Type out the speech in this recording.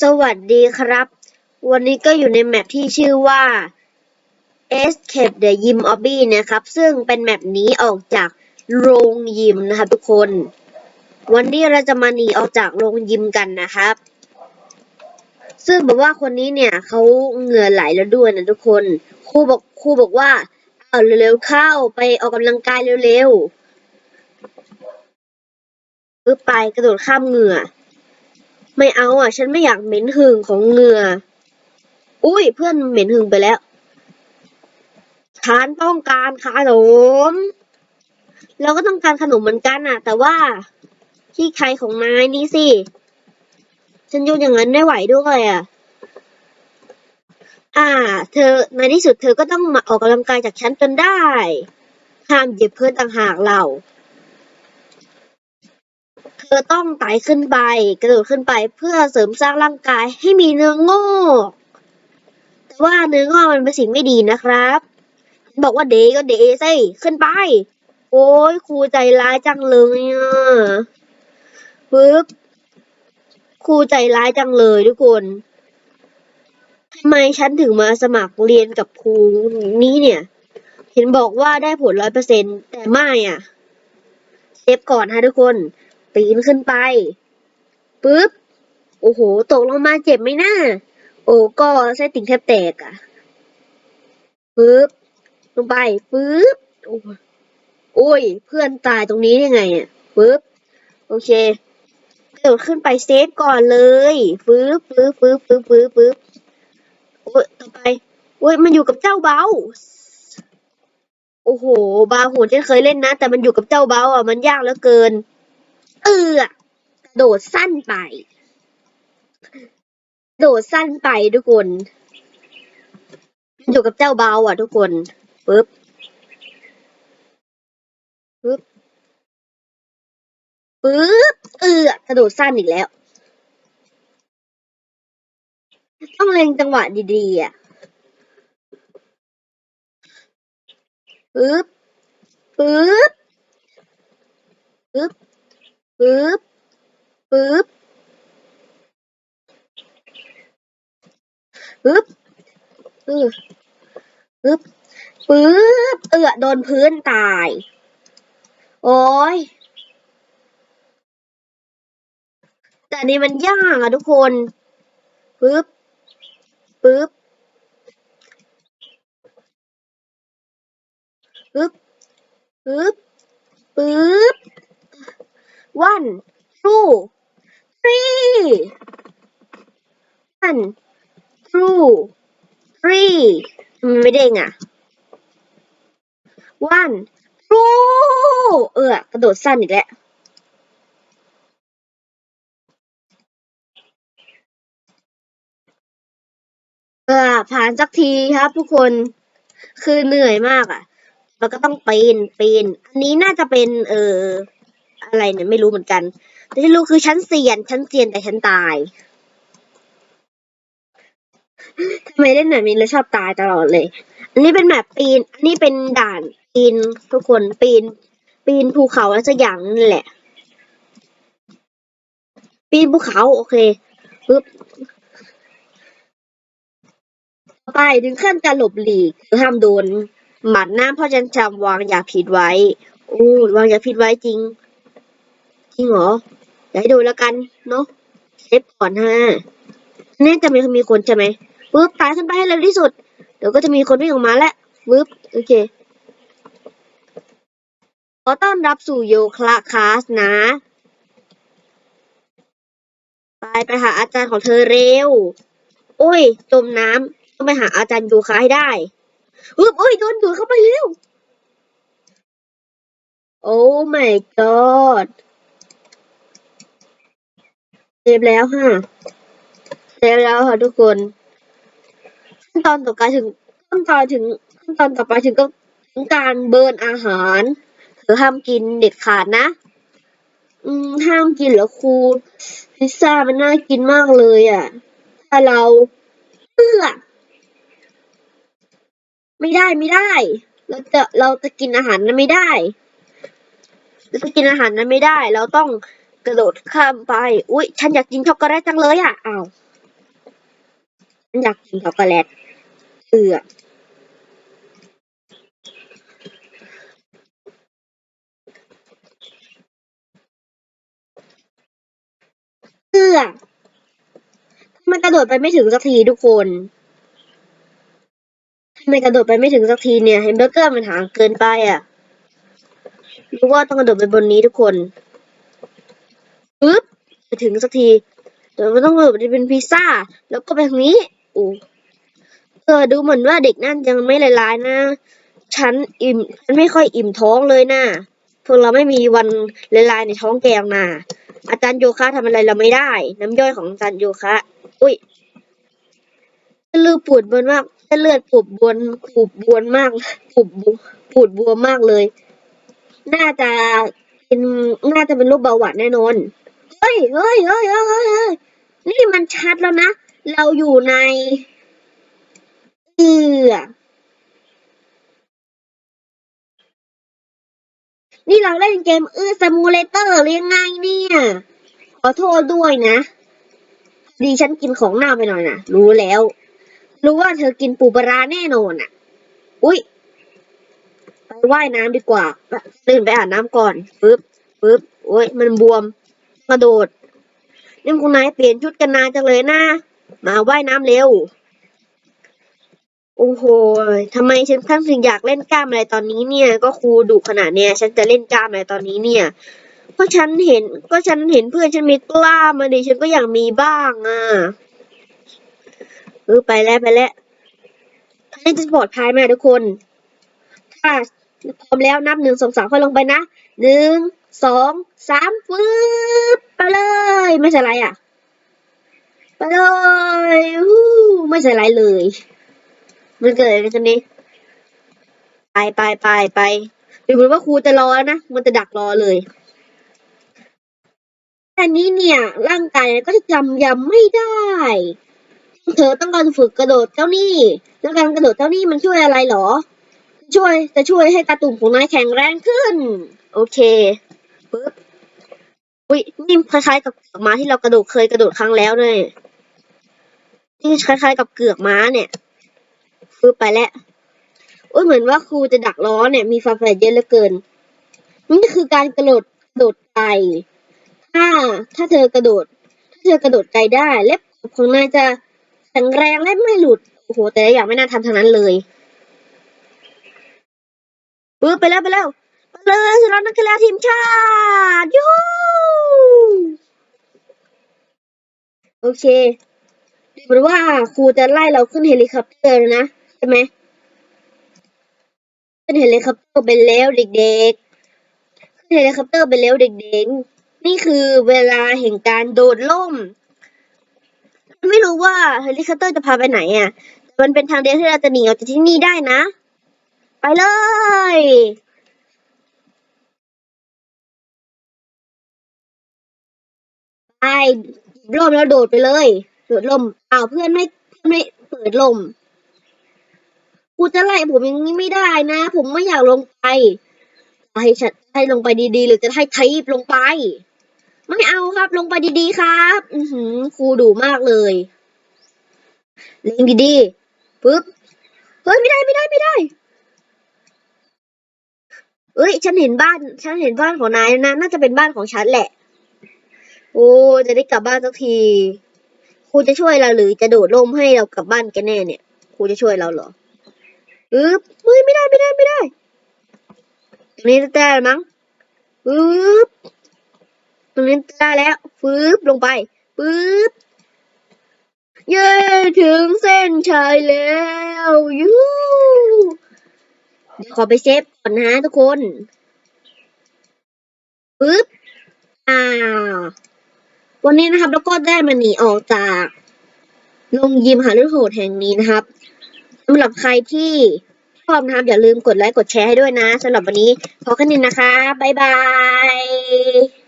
สวัสดีครับ วันนี้ก็อยู่ในแมปที่ชื่อว่า Escape the Gym Obby นะครับ ซึ่งเป็นแมปนี้ออกจากโรงยิมนะครับทุกคน วันนี้เราจะมาหนีออกจากโรงยิมกันนะครับ ซึ่งแบบว่าคนนี้เนี่ยเขาเหงื่อไหลแล้วด้วยนะทุกคน ครูบอกครูบอกว่า เอาเร็วๆเข้าไปออกกำลังกายเร็วๆปึ๊บไปกระโดดข้ามเหงื่อ ไม่เอาอะ ฉันไม่อยากเหม็นหึงของเหงื่อ อุ้ยเพื่อนเหม็นหึงไปแล้วฉันต้องการขนม เราก็ต้องการขนมเหมือนกันอะ แต่ว่าที่ใครของนายนี่สิ ฉันยกอย่างนั้นไม่ไหวด้วยอะ อ่า เธอในที่สุดเธอก็ต้องมาออกกำลังกายจากฉันจนได้ ห้ามเหยียบเพื่อนต่างหากเรา อต้องไต่ขึ้นไป กระโดดขึ้นไปเพื่อเสริมสร้างร่างกายให้มีเนื้องอกแต่ว่าเนื้องอกมันเป็นสิ่งไม่ดีนะครับ บอกว่าเดก็เดสิขึ้นไป โอ้ยครูใจร้ายจังเลยอะปึ๊บครูใจร้ายจังเลยทุกคนทำไมฉันถึงมาสมัครเรียนกับครูนี้เนี่ย เห็นบอกว่าได้ผลร้อยเปอร์เซ็นแต่ไม่อะ เซฟก่อนฮะทุกคน ปีนขึ้นไปปึ๊บโอ้โห ตกลงมาเจ็บไหมนะ่าโอ้ก็ไส้ติ่งแทบแตกอะ่ะปึ๊บลงไปปึ๊บโอ้ยโอ้ย เพื่อนตายตรงนี้ยังไงอะปึ๊บโอเคกระโดดขึ้นไปเซฟก่อนเลยปึ๊บปึ๊บปึ๊บปึ๊บปึ๊บปึ๊บโอ้ยต่อไปโอ้ยมันอยู่กับเจ้าเบาโอ้โห บาโหนฉันเคยเล่นนะ แต่มันอยู่กับเจ้าเบาอะมันยากเหลือเกิน เออกระโดดสั้นไปโดดสั้นไปทุกคนอยู่กับเจ้าเบาอะทุกคนปึ๊บปึ๊บปึ๊บเออกระโดดสั้นอีกแล้ว ต้องเล็งจังหวะดีๆอะปึ๊บปึ๊บปึ๊บ ปึ๊บ ปึ๊บ ปึ๊บเออปึ๊บ ปึ๊บ เอือโดนพื้นตาย โอ้ย แต่นนี่มันยากอะทุกคน ปึ๊บ ปึ๊บ ปึ๊บ ปึ๊บ ปึ๊บ one two three one two three ทำไมไม่เด้งอะ one two เออกระโดดสั้นอีกแล้ว เออผ่านสักทีครับทุกคนคือเหนื่อยมากอะ แล้วก็ต้องปีนปีน อันนี้น่าจะเป็น เออ อะไรเนี่ยไม่รู้เหมือนกัน แต่ที่รู้คือชั้นเซียนชั้นเซียนแต่ฉันตายทำไมเล่นแบบนี้แล้วชอบตายตลอดเลย อันนี้เป็นแบบปีน อันนี้เป็นด่านปีนทุกคนปีน ปีนภูเขาอะไรสักอย่างนั่นแหละ ปีนภูเขาโอเคปึ๊บต่อไปถึงขั้นการหลบหลีกคือห้ามโดนหมัดหน้าเพราะฉันจำวางยาพิษไว้ โอ้วางยาพิษไว้จริง จริงเหรออย่าให้ดนแล้วกันเนาะเซฟก่อนฮะนี่จะมีมีคนใช่ไหมปึ๊บตายขึ้นไปให้เร็วที่สุด เดี๋ยวก็จะมีคนวิ่งออกมาแล้วปึ๊บโอเคขอต้อนรับสู่โยคะคลาสนะ ไปไปหาอาจารย์ของเธอเร็ว โอ้ย จมน้ำต้องไปหาอาจารย์โยคะให้ได้อึ๊บโอ้ยโดนดูดเข้าไปเร็ว โอ้ my god เซฟแล้วฮะเซฟแล้วค่ะทุกคน ขั้นตอนต่อไปถึงขั้นตอนถึงขั้นตอนต่อไปถึงก็ถึงการเบิร์นอาหารเธอห้ามกินเด็ดขาดนะ อืมห้ามกินเหรอครูพิซซ่ามันน่ากินมากเลยอะ ถ้าเราเลือไม่ได้ไม่ได้ เราจะเราจะกินอาหารนั้นไม่ได้เราจะกินอาหารนั้นไม่ได้ เราต้อง กระโดดข้ามไป อุ๊ยฉันอยากกินช็อกโกแลตจังเลยอะอ้าวฉันอยากกินช็อกโกแลตเอือเอือทำไมกระโดดไปไม่ถึงสักทีทุกคนทำไมกระโดดไปไม่ถึงสักทีเนี่ย เห็นเบอร์เกอร์มันห่างเกินไปอะ รู้ว่าต้องกระโดดไปบนนี้ทุกคน ปึ๊บไปถึงสักทีเดี๋ยวมันต้องกระโดเป็นพิซซ่า แล้วก็ไปทางนี้อู้เออดูเหมือนว่าเด็กนั่นยังไม่ละลายนะ ฉันอิ่มฉันไม่ค่อยอิ่มท้องเลยนะพวกเราไม่มีวันละลายในท้องแกงนะอาจารย์โยคะทำอะไรเราไม่ได้ น้ำย่อยของอาจารย์โยคะ อุ้ยเส้นเลือดปูดบวมมากเส้นเลือดปูดบวมปูดบวมมากปูดบวมปูดบวมมากเลย น่าจะเป็นน่าจะเป็นโรคเบาหวานแน่นอน ยเฮ้ยเฮ้ยเฮ้ยเฮ้ยเฮ้ยนี่มันชัดแล้วนะ เราอยู่ในเอือนี่เราเล่นเกมอื้อสมูเลเตอร์หรือยังไงเนี่ย ขอโทษด้วยนะ ดีฉันกินของหน้าไปหน่อยนะ รู้แล้ว รู้ว่าเธอกินปูปลาร้าแน่นอนอะ อุ้ยไปว่ายน้ำดีกว่า ตื่นไปอาบน้ำก่อนปึ๊บปึ๊บโอ้ยมันบวม กระโดดนี่คุณนายเปลี่ยนชุดกันนานจังเลยนะ มาว่ายน้ำเร็ว โอ้โหทำไมฉันทั้งถึงอยากเล่นกล้ามอะไรตอนนี้เนี่ย ก็ครูดุขนาดเนี้ยฉันจะเล่นกล้ามอะไรตอนนี้เนี่ยเพราะฉันเห็น ก็ฉันเห็นเพื่อนฉันมีกล้ามมาดิฉันก็อยากมีบ้างอะเออไปแล้วไปแล้วท่านจะปลอดภัยไหมทุกคน ถ้าพร้อมแล้วนับหนึ่งสองสามค่อยลงไปนะหนึ่ง สองสามฟืบไปเลย ไม่ใช่ไรอะ ไปเลยฮู้ไม่ใช่ไรเลย มันเกิดอะไรกันนี่ไปไปไปไปดูเหมือนว่าครูจะรอแล้วนะ มันจะดักรอเลยแต่นี้เนี่ย ร่างกายก็จะจำยำไม่ได้เธอต้องการฝึกกระโดดเจ้านี่ แล้วการกระโดดเจ้านี่มันช่วยอะไรหรอ ช่วยจะช่วยให้ตาตุ่มของนายแข็งแรงขึ้น โอเค ปึ๊บอุ้ยนี่คล้ายๆกับเกือกม้าที่เรากระโดดเคยกระโดดครั้งแล้วเลยนี่คล้ายๆกับเกือกม้าเนี่ยปึ๊บไปแล้วอุ้ยเหมือนว่าครูจะดักล้อเนี่ยมีฟาแฟเยอะเหลือเกิน นี่คือการกระโดดกระโดดไกลถ้าถ้าเธอกระโดด ถ้าเธอกระโดดไกลได้เล็บของนายจะแข็งแรงและไม่หลุดโอ้โหแต่อย่างไม่น่าทำทางนั้นเลยปึ๊บไปแล้วไปแล้ว เลยสำหรับนักกีฬาทีมชาติยูโอเคดูเหมือนว่าครูจะไล่เราขึ้นเฮลิคอปเตอร์นะใช่ไหมขึ้นเฮลิคอปเตอร์ไปแล้วเด็กๆขึ้นเฮลิคอปเตอร์ไปแล้วเด็กๆ นี่คือเวลาแห่งการโดดล่ม ไม่รู้ว่าเฮลิคอปเตอร์จะพาไปไหนอะ มันเป็นทางเดียวที่เราจะหนีออกจากที่นี่ได้นะ ไปเลย ไปหยิบร่มแล้วโดดไปเลยโดดร่มอ้าวเพื่อนไม่เพื่อนไม่เปิดร่มกูจะไล่ผมอย่างนี้ไม่ได้นะ ผมไม่อยากลงไปให้ฉันให้ลงไปดีๆ หรือจะให้ทีบลงไป ไม่เอาครับ ลงไปดีๆครับ อือหือครูดุมากเลยเล่งดีๆปึ๊บเฮ้ยไม่ได้ไม่ได้ไม่ได้เอ้ย ฉันเห็นบ้าน ฉันเห็นบ้านของนายนะ น่าจะเป็นบ้านของฉันแหละ โอ้จะได้กลับบ้านสักทีครูจะช่วยเราหรือจะโดดร่มให้เรากลับบ้านกันแน่เนี่ยครูจะช่วยเราเหรออึ๊บเฮ้ยไม่ได้ไม่ได้ไม่ได้ตรงนี้จะได้มั้งปึ๊บตรงนี้ได้แล้วฟืบลงไปปึ๊บเย้ถึงเส้นชัยแล้วยูเดี๋ยวขอไปเซฟก่อนนะทุกคนปึ๊บอ่าว วันนี้นะครับ แล้วก็ได้มาหนีออกจากโรงยิมหาฤโหดแห่งนี้นะครับสำหรับใครที่ชอบนะครับ อย่าลืมกดไลค์กดแชร์ให้ด้วยนะสำหรับวันนี้ ขอแค่นี้นะคะ บ๊ายบาย